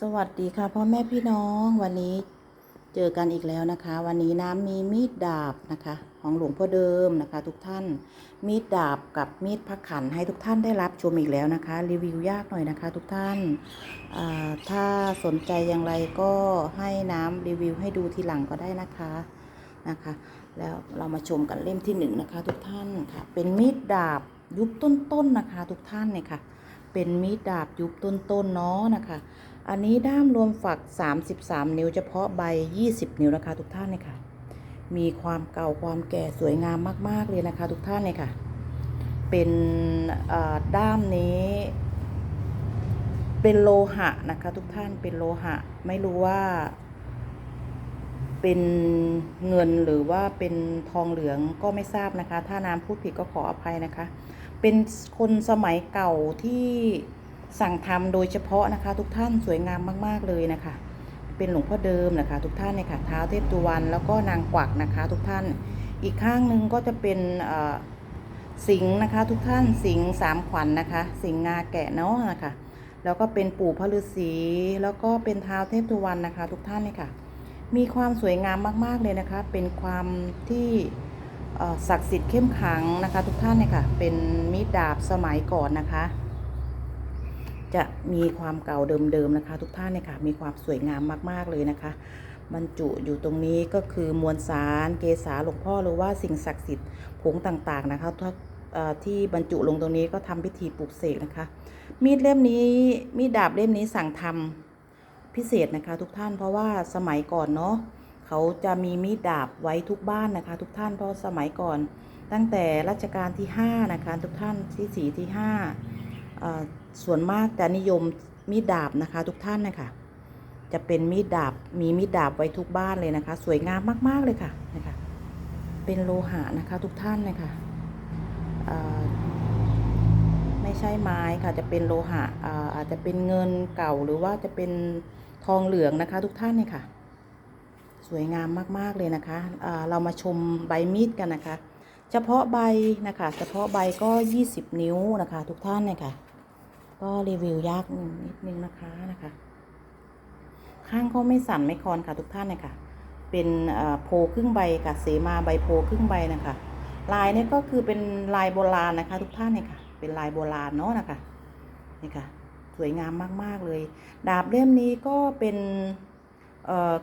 สวัสดีค่ะพ่อแม่พี่น้องวันนี้เจอกันอีกแล้วนะคะ วันนี้น้ำมีมีดดาบนะคะ ของหลวงพ่อเดิมนะคะ ทุกท่านมีดดาบกับมีดพักขันให้ทุกท่านได้รับชมอีกแล้วนะคะ รีวิวยากหน่อยนะคะ ทุกท่านอ่าถ้าสนใจอย่างไรก็ให้น้ำรีวิวให้ดูทีหลังก็ได้นะคะนะคะ แล้วเรามาชมกันเล่มที่หนึ่งนะคะ ทุกท่านค่ะ เป็นมีดดาบยุคต้นๆนะคะ ทุกท่านเนี่ยค่ะ เป็นมีดดาบยุคต้นๆเนาะนะคะ อันนี้ด้ามรวมฝัก 33 นิ้วเฉพาะใบ 20 นิ้วนะคะทุกท่านเนี่ยค่ะ มีความเก่าความแก่สวยงามมาก ๆ เลยนะคะ ทุกท่านเนี่ยค่ะ เป็นด้ามนี้ เป็นโลหะนะคะ ทุกท่านเป็นโลหะ ไม่รู้ว่า เป็นเงินหรือว่าเป็นทองเหลืองก็ไม่ทราบนะคะ ถ้าน้ำพูดผิดก็ขออภัยนะคะ เป็นคนสมัยเก่าที่ สั่งทำโดยเฉพาะนะคะ ทุกท่านสวยงามมาก ๆ เลยนะคะ เป็นหลวงพ่อเดิมนะคะ ทุกท่านเนี่ยค่ะเท้าเทพตุวันแล้วก็นางกวักนะคะ ทุกท่าน อีกข้างหนึ่งก็จะเป็นสิงห์นะคะ ทุกท่านสิงห์สามขวัญนนะคะ สิงห์งาแกะเนาะนะคะ แล้วก็เป็นปู่พระฤาษีแล้วก็เป็นเท้าเทพตุวันนะคะ ทุกท่านเนี่ยค่ะ มีความสวยงามมาก ๆ เลยนะคะ เป็นความที่ศักดิ์สิทธิ์เข้มขังนะคะ ทุกท่านเนี่ยค่ะ เป็นมีดดาบสมัยก่อนนะคะ จะมีความเก่าเดิมๆนะคะ ทุกท่านเนี่ยค่ะมีความสวยงามมากๆเลยนะคะบรรจุอยู่ตรงนี้ก็คือมวลสารเกษาหลวงพ่อหรือว่าสิ่งศักดิ์สิทธิ์ผงต่างๆนะคะที่บรรจุลงตรงนี้ก็ทำพิธีปลุกเสกนะคะ มีดเล่มนี้มีดดาบเล่มนี้สั่งทำพิเศษนะคะทุกท่านเพราะว่าสมัยก่อนเนาะเขาจะมีมีดดาบไว้ทุกบ้านนะคะ ทุกท่านเพราะสมัยก่อน ตั้งแต่รัชกาลที่5นะคะทุกท่านที่สี่ที่ห้าเอ่อ ส่วนมากจะนิยมมีดดาบนะคะ ทุกท่านนะคะจะเป็นมีดดาบมีมีดดาบไว้ทุกบ้านเลยนะคะ สวยงามมาก ๆ เลยค่ะนะคะ เป็นโลหะนะคะทุกท่านนะคะเอ่อไม่ใช่ไม้ค่ะจะเป็นโลหะอาอาจจะเป็นเงินเก่าหรือว่าจะเป็นทองเหลืองนะคะ ทุกท่านเนี่ยค่ะ สวยงามมาก ๆ เลยนะคะเรามาชมใบมีดกันนะคะ เฉพาะใบนะคะ เฉพาะใบก็ 20 นิ้วนะคะ ทุกท่านเนี่ยค่ะ ก็รีวิวยากนิดนึงนะคะนะคะ ข้างก็ไม่สั่นไม่คลอนค่ะทุกท่านเนี่ยค่ะเป็นโพครึ่งใบค่ะเสมาใบโพครึ่งใบนะคะ ลายเนี่ยก็คือเป็นลายโบราณนะคะ ทุกท่านเนี่ยค่ะ เป็นลายโบราณเนาะนะคะนี่ค่ะ สวยงามมาก ๆ เลย ดาบเล่มนี้ก็เป็นเอ่อ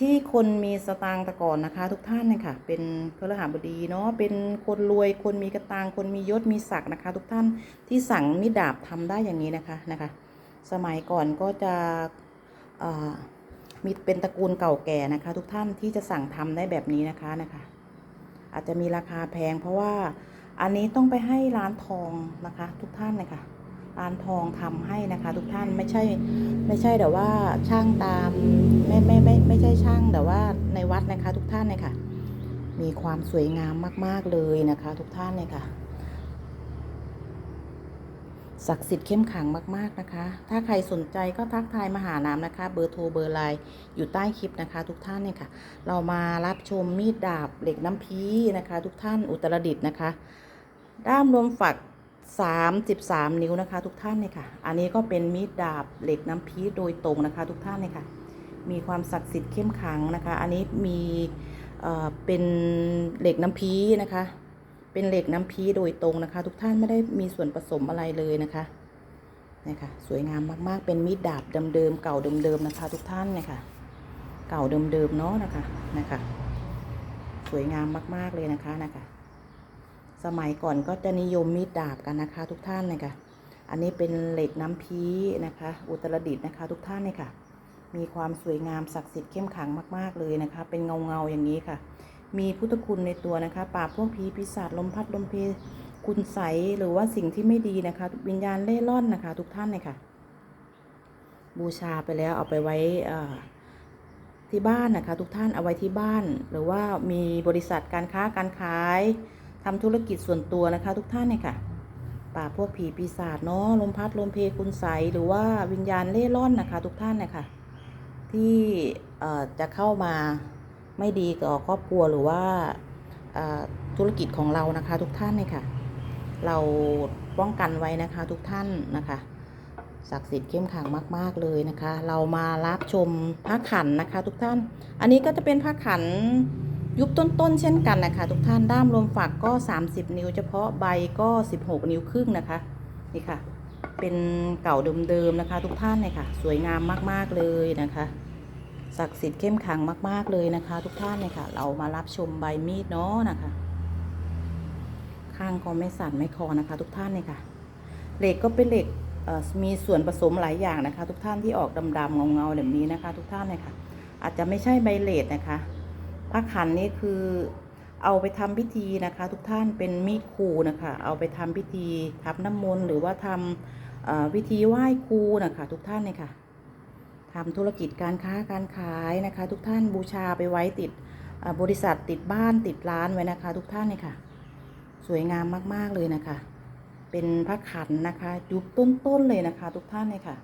ที่คนมีสตางค์แต่ก่อนนะคะ ทุกท่านเนี่ยค่ะเป็นพระหบดีเนาะเป็นคนรวยคนมีกระตังคนมียศมีศักดิ์นะคะ ทุกท่านที่สั่งมีดดาบทำได้อย่างนี้นะคะนะคะ สมัยก่อนก็จะเอ่อมีเป็นตระกูลเก่าแก่นะคะ ทุกท่านที่จะสั่งทำได้แบบนี้นะคะนะคะ อาจจะมีราคาแพงเพราะว่าอันนี้ต้องไปให้ร้านทองนะคะ ทุกท่านเลยค่ะานทองทำให้นะคะ ทุกท่านไม่ใช่ไม่ใช่แต่ว่าช่างตามไม่ไม่ไม่ไม่ใช่ช่างแต่ว่าในวัดนะคะ ทุกท่านเลยค่ะ มีความสวยงามมาก ๆเลยนะคะ ทุกท่านเลยค่ะศักดิ์สิทธิ์เข้มขังมาก ๆ นะคะ ถ้าใครสนใจก็ทักทายมาหาน้ำนะคะ เบอร์โทรเบอร์ไลน์อยู่ใต้คลิปนะคะ ทุกท่านเนี่ยค่ะ เรามารับชมมีดดาบเหล็กน้ำพีนะคะ ทุกท่านอุตรดิตถ์นะคะ ด้ามรวมฝัก 33 นิ้วนะคะ ทุกท่านเนี่ยค่ะ อันนี้ก็เป็นมีดดาบเหล็กน้ำพีโดยตรงนะคะ ทุกท่านเนี่ยค่ะ มีความศักดิ์สิทธิ์เข้มขังนะคะ อันนี้มีเอ่อเป็นเหล็กน้ำพีนะคะ เป็นเหล็กน้ำพีโดยตรงนะคะ ทุกท่านไม่ได้มีส่วนผสมอะไรเลยนะคะนี่ค่ะสวยงามมากๆ เป็นมีดดาบเดิมๆเก่าเดิมๆนะคะ ทุกท่านเนี่ยค่ะเก่าเดิมๆเนาะนะคะนะคะ สวยงามมากๆเลยนะคะนะคะ สมัยก่อนก็จะนิยมมีดดาบกันนะคะ ทุกท่านนะคะอันนี้เป็นเหล็กน้ำพีนะคะ อุตรดิตถ์นะคะ ทุกท่านเนี่ยค่ะ มีความสวยงามศักดิ์สิทธิ์เข้มขังมาก ๆ เลยนะคะ เป็นเงาเงาอย่างนี้ค่ะ มีพุทธคุณในตัวนะคะปราบพวกผีปีศาจลมพัดลมเพคุณใสหรือว่าสิ่งที่ไม่ดีนะคะ วิญญาณเล่ร่อนนะคะ ทุกท่านเลยค่ะ บูชาไปแล้วเอาไปไว้ที่บ้านนะคะ ทุกท่านเอาไว้ที่บ้าน หรือว่ามีบริษัทการค้าการขาย ทำธุรกิจส่วนตัวนะคะ ทุกท่านเนี่ยค่ะปราพวกผีปีศาจเนาะลมพัดลมเพคุณใสหรือว่าวิญญาณเล่ร่อนนะคะ ทุกท่านเนี่ยค่ะ ที่จะเข้ามาไม่ดีต่อครอบครัวหรือว่าธุรกิจของเรานะคะ ทุกท่านเนี่ยค่ะ เราป้องกันไว้นะคะ ทุกท่านนะคะศักดิ์สิทธิ์เข้มขลังมาก ๆ เลยนะคะ เรามารับชมพระขันนะคะ ทุกท่าน อันนี้ก็จะเป็นพระขัน ยุคต้นๆเช่นกันนะคะ ทุกท่านด้ามรวมฝักก็ 30 นิ้ว เฉพาะใบก็ 16 นิ้วครึ่งนะคะ นี่ค่ะ เป็นเก่าเดิมๆนะคะ ทุกท่านเลยค่ะ สวยงามมากๆเลยนะคะศักดิ์สิทธิ์เข้มขังมาก ๆเลยนะคะ ทุกท่านเลยค่ะ เรามารับชมใบมีดเนาะนะคะ ข้างก็ไม่สั่นไม่คอนะคะ ทุกท่านเลยค่ะ เหล็กก็เป็นเหล็กมีส่วนผสมหลายอย่างนะคะ ทุกท่านที่ออกดำๆเงาๆแบบนี้นะคะ ทุกท่านเลยค่ะ อาจจะไม่ใช่ใบเลดนะคะ พระขันนี่คือเอาไปทำพิธีนะคะ ทุกท่านเป็นมีดครูนะคะ เอาไปทำพิธีทับน้ำมนต์หรือว่าทำพิธีไหว้ครูนะคะทุกท่านเลยค่ะทำธุรกิจการค้าการขายนะคะ ทุกท่านบูชาไปไว้ติดบริษัทติดบ้านติดร้านไว้นะคะ ทุกท่านเลยค่ะ สวยงามมากๆเลยนะคะ เป็นพระขันนะคะยุคต้นๆเลยนะคะ ทุกท่านเลยค่ะ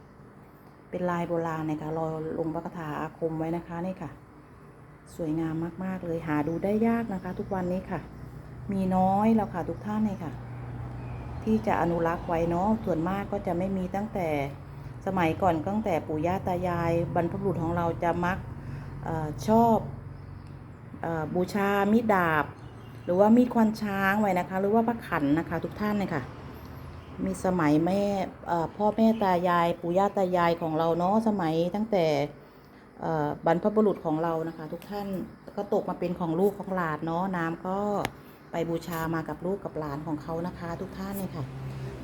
เป็นลายโบราณนะคะรอลงพระคาถาอาคมไว้นะคะนี่ค่ะ สวยงามมากๆเลยหาดูได้ยากนะคะ ทุกวันนี้ค่ะ มีน้อยแล้วค่ะทุกท่านเลยค่ะ ที่จะอนุรักษ์ไว้เนาะส่วนมากก็จะไม่มีตั้งแต่สมัยก่อนตั้งแต่ปู่ย่าตายาย บรรพบุรุษของเราจะมักออชอบออบูชามีดดาบ หรือว่ามีดควันช้างไว้นะคะ หรือว่าพระขันนะคะ ทุกท่านเลยค่ะ มีสมัยแม่พ่อแม่ตายาย ปู่ย่าตายายของเราเนาะสมัยตั้งแต่ บรรพบุรุษของเรานะคะ ทุกท่านก็ตกมาเป็นของลูกของหลานเนาะน้ำก็ไปบูชามากับลูกกับหลานของเขานะคะ ทุกท่านเลยค่ะ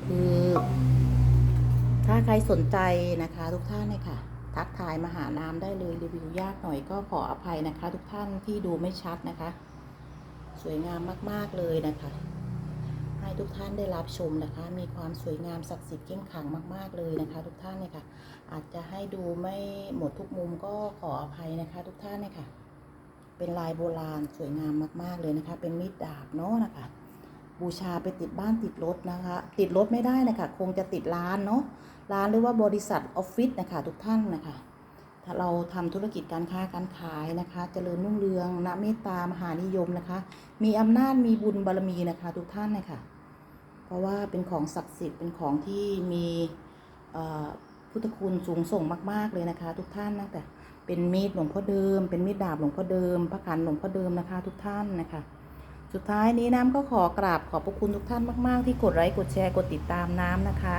คือถ้าใครสนใจนะคะ ทุกท่านเลยค่ะ ทักทายมาหาน้ำได้เลยรีวิวยากหน่อยก็ขออภัยนะคะ ทุกท่านที่ดูไม่ชัดนะคะ สวยงามมาก ๆเลยนะคะ ให้ทุกท่านได้รับชมนะคะ มีความสวยงามศักดิ์สิทธิ์เข้มขังมาก ๆ เลยนะคะ ทุกท่านเนี่ยค่ะ อาจจะให้ดูไม่หมดทุกมุมก็ขออภัยนะคะ ทุกท่านเนี่ยค่ะ เป็นลายโบราณสวยงามมาก ๆ เลยนะคะ เป็นมีดดาบเนาะนะคะ บูชาไปติดบ้านติดรถนะคะ ติดรถไม่ได้นะคะ คงจะติดร้านเนาะ ร้านหรือว่าบริษัทออฟฟิศนะคะ ทุกท่านนะคะถ้าเราทำธุรกิจการค้าการขายนะคะ เจริญรุ่งเรืองนะเมตตามหานิยมนะคะ มีอำนาจมีบุญบารมีนะคะ ทุกท่านนะคะ ราะว่าเป็นของศักดิ์สิทธิ์เป็นของที่มีพุทธคุณสูงส่งมาก ๆ เลยนะคะ ทุกท่านตั้งแต่เป็นมีดหลวงพ่อเดิม เป็นมีดดาบหลวงพ่อเดิมพระขันหลวงพ่อเดิมนะคะ ทุกท่านนะคะ สุดท้ายนี้น้ำก็ขอกราบขอบพระคุณทุกท่านมาก ๆ ที่กดไลค์กดแชร์กดติดตามน้ำนะคะ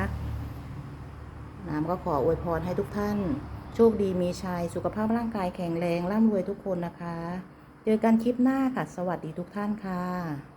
น้ำก็ขออวยพรให้ทุกท่าน โชคดีมีชัยสุขภาพร่างกายแข็งแรงร่ำรวยทุกคนนะคะ เจอกันคลิปหน้าค่ะ สวัสดีทุกท่านค่ะ